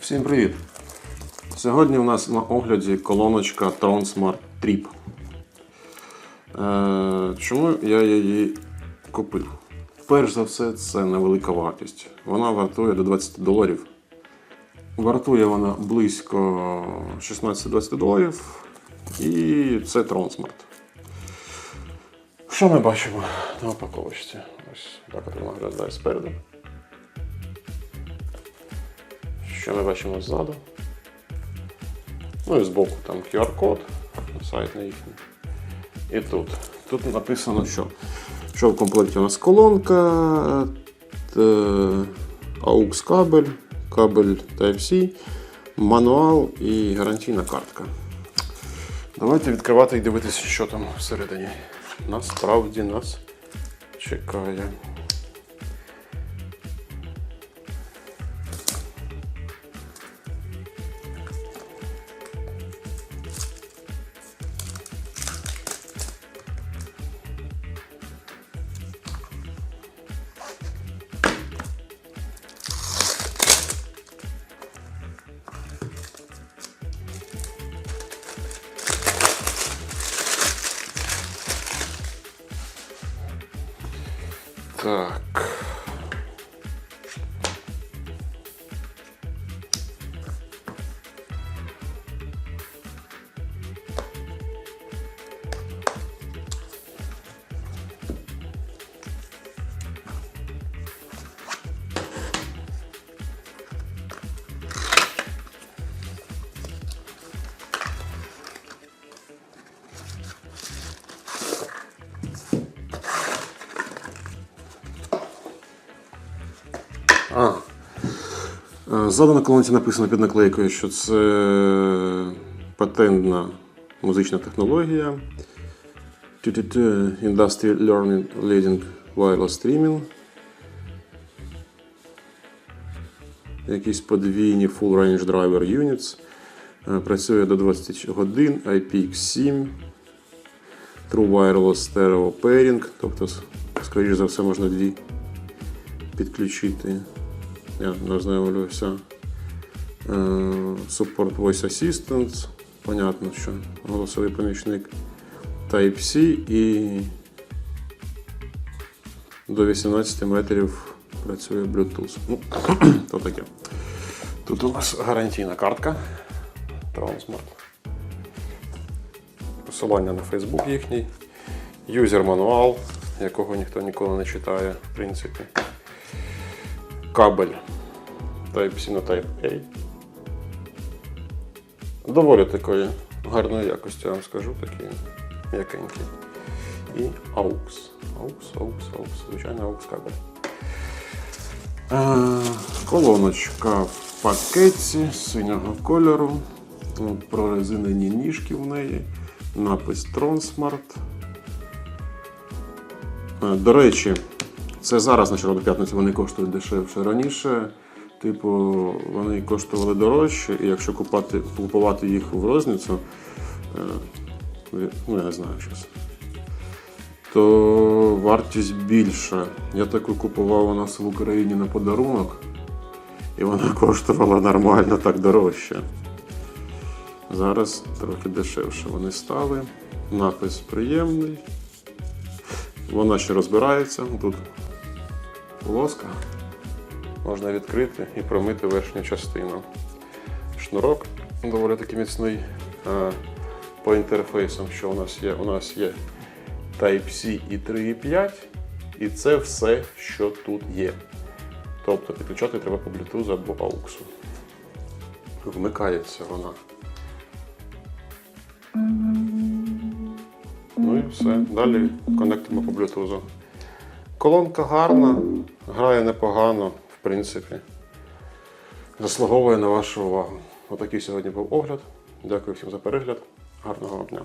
Всім привіт! Сьогодні у нас на огляді колоночка Tron Smart Trip. Е, чому я її купив? Перш за все, це невелика вартість. Вона вартує до 20 доларів. Вартує вона близько 16-20 доларів. І це Tron Що ми бачимо на упаковочці? Ось так от вона виглядає спереду. Що ми бачимо ззаду? Ну і збоку там QR-код, сайт на їхній. І тут. Тут написано, що, що в комплекті у нас колонка, AUX кабель, кабель Type-C, мануал і гарантійна картка. Давайте відкривати і дивитися, що там всередині. Насправді нас чекає. Так. А. Е, Ззаду на колонці написано під наклейкою, що це патентна музична технологія. Industry Learning Leading Wireless Streaming. Якісь подвійні Full Range Driver Units. Е, Працює до 20 годин, IPX7. True Wireless Stereo Pairing, тобто, скоріш за все, можна дві підключити. Я ознайомлюся. Е, Support Voice Assistant. Понятно, що голосовий помічник Type-C і до 18 метрів працює Bluetooth. Ну, то таке. Тут у нас гарантійна картка Transmart. Посилання на Facebook їхній. Юзер мануал, якого ніхто ніколи не читає, в принципі кабель Type-C на Type-A. Доволі такої гарної якості, я вам скажу, такий м'якенький. І AUX. AUX, AUX, AUX, звичайно AUX кабель. Е, колоночка в пакеті синього кольору. Прорезинені ніжки в неї. Напис Tronsmart. Е, До речі, це зараз на Червону п'ятницю вони коштують дешевше. Раніше, типу, вони коштували дорожче, і якщо купати, купувати їх в розницю, е, ну я не знаю щось, то вартість більша. Я таку купував у нас в Україні на подарунок, і вона коштувала нормально так дорожче. Зараз трохи дешевше вони стали. Напис приємний. Вона ще розбирається. Тут полоска. Можна відкрити і промити верхню частину. Шнурок доволі таки міцний. По інтерфейсам, що у нас є? У нас є Type-C і 3.5, і це все, що тут є. Тобто підключати треба по Bluetooth або AUX. Вмикається вона. Ну і все. Далі конектимо по Bluetooth. Колонка гарна, грає непогано, в принципі. Заслуговує на вашу увагу. Отакий сьогодні був огляд. Дякую всім за перегляд. Гарного дня.